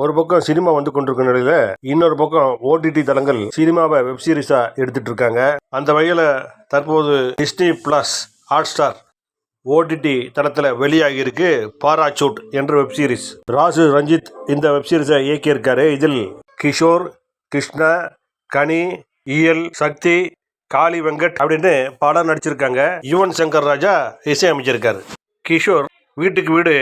ஒரு பக்கம் சினிமா வந்து கொண்டிருக்க நிலையில இன்னொரு பக்கம் ஓடிடி தளங்கள் சினிமாவை வெப் சீரிஸா எடுத்துட்டு இருக்காங்க அந்த வகையில தற்போது Disney plus hot star OTT தளத்தில் வெளியாகி இருக்கு பாராசூட் என்ற வெப் சீரிஸ் ராசு ரஞ்சித் இந்த வெப் சீரிஸை இயக்கியிருக்காரு. இதில் கிஷோர் கிருஷ்ணா கனி இயல் சக்தி காளி வெங்கட் அப்படின்னு படம் நடிச்சிருக்காங்க. யுவன் சங்கர் ராஜா இசையமைச்சிருக்காரு. கிஷோர் வீட்டுக்கு வீடு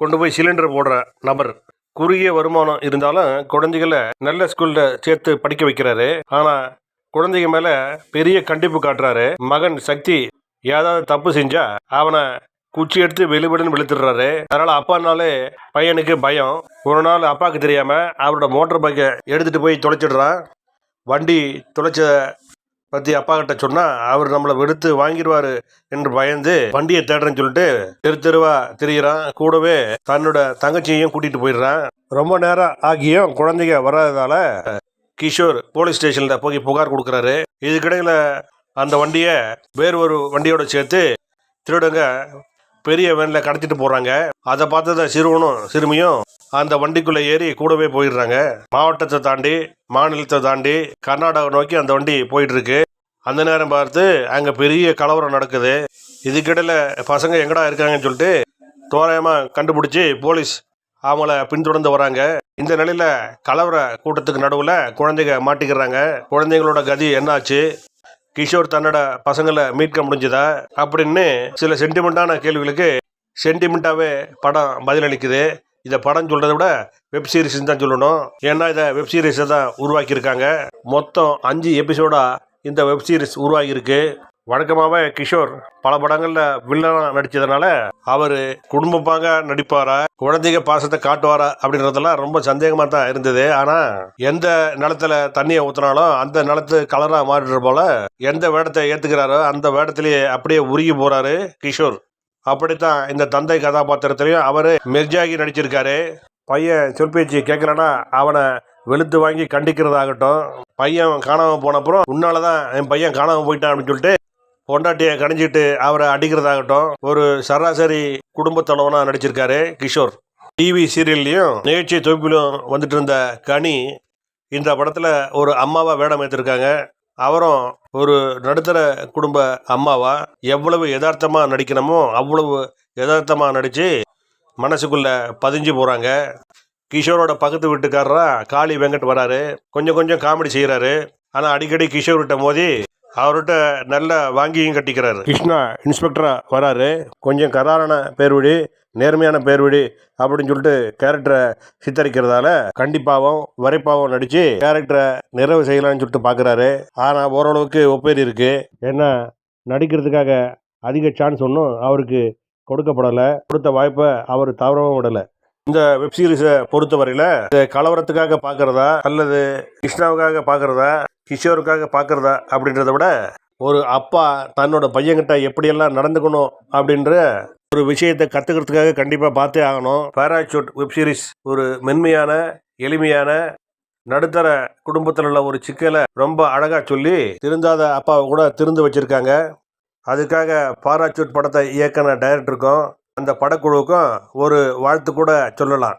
கொண்டு போய் சிலிண்டர் போடுற நபர். குறுகிய வருமானம் இருந்தாலும் குழந்தைகளை நல்ல ஸ்கூல்ல சேர்த்து படிக்க வைக்கிறாரு. ஆனா குழந்தைங்க மேல பெரிய கண்டிப்பு காட்டுறாரு. மகன் சக்தி ஏதாவது தப்பு செஞ்சா அவனை குச்சி எடுத்து வெளிபடுன்னு வெளுத்துடுறாரு. அதனால அப்பானாலே பையனுக்கு பயம். ஒரு நாள் அப்பாவுக்கு தெரியாம அவரோட மோட்டர் பைக்கை எடுத்துட்டு போய் தொலைச்சிடுறான். வண்டி தொலைச்ச பற்றி அப்பா கிட்ட சொன்னால் அவர் நம்மளை வெடுத்து வாங்கிடுவார் என்று பயந்து வண்டியை தேடுறேன்னு சொல்லிட்டு தெரு தெருவா திரியிறான். கூடவே தன்னோட தங்கச்சியையும் கூட்டிகிட்டு போயிடுறான். ரொம்ப நேரம் ஆகியும் குழந்தைங்க வராததால கிஷோர் போலீஸ் ஸ்டேஷனில் போய் புகார் கொடுக்குறாரு. இதுக்கிடையில் அந்த வண்டியை வேறு ஒரு வண்டியோட சேர்த்து திருடங்க பெரிய வேனில் கடத்திட்டு போகிறாங்க அதை பார்த்தத சிறுவனும் சிறுமியும் அந்த வண்டிக்குள்ளே ஏறி கூடவே போயிடுறாங்க. மாவட்டத்தை தாண்டி மாநிலத்தை தாண்டி கர்நாடகா நோக்கி அந்த வண்டி போயிட்டு இருக்கு அந்த நேரம் பார்த்து அங்கே பெரிய கலவரம் நடக்குது. இதுக்கிடையில் பசங்க எங்கடா இருக்காங்கன்னு சொல்லிட்டு தோராயமாக கண்டுபிடிச்சி போலீஸ் அவங்கள பின்தொடர்ந்து வராங்க. இந்த நிலையில் கலவர கூட்டத்துக்கு நடுவில் குழந்தைங்க மாட்டிக்கிறாங்க. குழந்தைங்களோட கதி என்னாச்சு? கிஷோர் தன்னோட பசங்களை மீட்க முடிஞ்சதா அப்படின்னு சில சென்டிமெண்ட்டான கேள்விகளுக்கு சென்டிமெண்ட்டாகவே படம் பதிலளிக்குது. இதை படம் சொல்கிறத விட வெப் சீரிஸ் தான் சொல்லணும். ஏன்னா இதை வெப் சீரிஸை தான் உருவாக்கியிருக்காங்க. மொத்தம் அஞ்சு எபிசோடாக இந்த வெப் சீரிஸ் உருவாகியிருக்கு. வழக்கமாகவே கிஷோர். பல படங்களில் வில்லனாக நடித்ததுனால அவர் குடும்பப்பாங்க நடிப்பாரா குழந்தைங்க பாசத்தை காட்டுவாரா அப்படின்றதெல்லாம் ரொம்ப சந்தேகமாக தான் இருந்தது. ஆனால் எந்த நிலத்துல தண்ணியை ஊற்றினாலும் அந்த நிலத்து கலராக மாறிடுற போல எந்த வேடத்தை ஏற்றுக்கிறாரோ அந்த வேடத்திலேயே அப்படியே உருகி போகிறாரு கிஷோர். அப்படித்தான் இந்த தந்தை கதாபாத்திரத்திலையும் அவர் மெர்ஜாகி நடிச்சிருக்காரு. பையன் சொற்பேச்சு பேச்சு அவனை வெளுத்து வாங்கி கண்டிக்கிறதாகட்டும். பையன் காணாமல் போனப்புறம் உன்னால தான் என் பையன் காணாமல் போயிட்டான் அப்படின்னு சொல்லிட்டு பொண்டாட்டியை கணிஞ்சிட்டு அவரை அடிக்கிறதாகட்டும் ஒரு சராசரி குடும்பத்தலைவனாக நடிச்சிருக்காரு கிஷோர். டிவி சீரியல்லையும் நிகழ்ச்சி தொகுப்பிலும் வந்துட்டு இருந்த கனி இந்த படத்தில் ஒரு அம்மாவாக வேடம் ஏற்றிருக்காங்க அவரும் ஒரு நடுத்தர குடும்ப அம்மாவா எவ்வளவு யதார்த்தமாக நடிக்கணுமோ அவ்வளவு யதார்த்தமாக நடித்து மனசுக்குள்ளே பதிஞ்சு போகிறாங்க கிஷோரோட பக்கத்து வீட்டுக்காரராக காளி வெங்கட் வராரு. கொஞ்சம் கொஞ்சம் காமெடி செய்கிறாரு ஆனால் அடிக்கடி கிஷோர்கிட்ட மோதி அவர்கிட்ட நல்ல வாங்கியும் கட்டிக்கிறாரு. கிருஷ்ணா இன்ஸ்பெக்டராக வராரு. கொஞ்சம் கராரான பேர்விடி நேர்மையான பேர்விடி அப்படின்னு சொல்லிட்டு கேரக்டரை சித்தரிக்கிறதால கண்டிப்பாகவும் வரைப்பாகவும் நடித்து கேரக்டரை நிறைவு செய்யலாம்னு சொல்லிட்டு பார்க்குறாரு ஆனால் ஓரளவுக்கு ஒப்பேரி இருக்குது ஏன்னா நடிக்கிறதுக்காக அதிக சான்ஸ் ஒன்றும் அவருக்கு கொடுக்கப்படலை. கொடுத்த வாய்ப்பை அவர் தவறவும் விடலை. இந்த வெப் சீரிஸை பொறுத்தவரையில் இந்த கலவரத்துக்காக பார்க்குறதா அல்லது கிருஷ்ணாவுக்காக பார்க்குறதா கிஷோருக்காக பார்க்குறதா அப்படின்றத விட ஒரு அப்பா தன்னோட பையன்கிட்ட எப்படியெல்லாம் நடந்துக்கணும் அப்படின்ற ஒரு விஷயத்தை கற்றுக்கிறதுக்காக கண்டிப்பாக பார்த்தே ஆகணும். பேராசூட் வெப் சீரிஸ் ஒரு மென்மையான எளிமையான நடுத்தர குடும்பத்தில் உள்ள ஒரு சிக்கலை ரொம்ப அழகாக சொல்லி திருந்தாத அப்பாவை கூட திருந்து வச்சிருக்காங்க. அதுக்காக பாராசூட் படத்தை இயக்கின டைரக்டருக்கும் அந்த படக்குழுவுக்கும் ஒரு வாழ்த்து கூட சொல்லலாம்.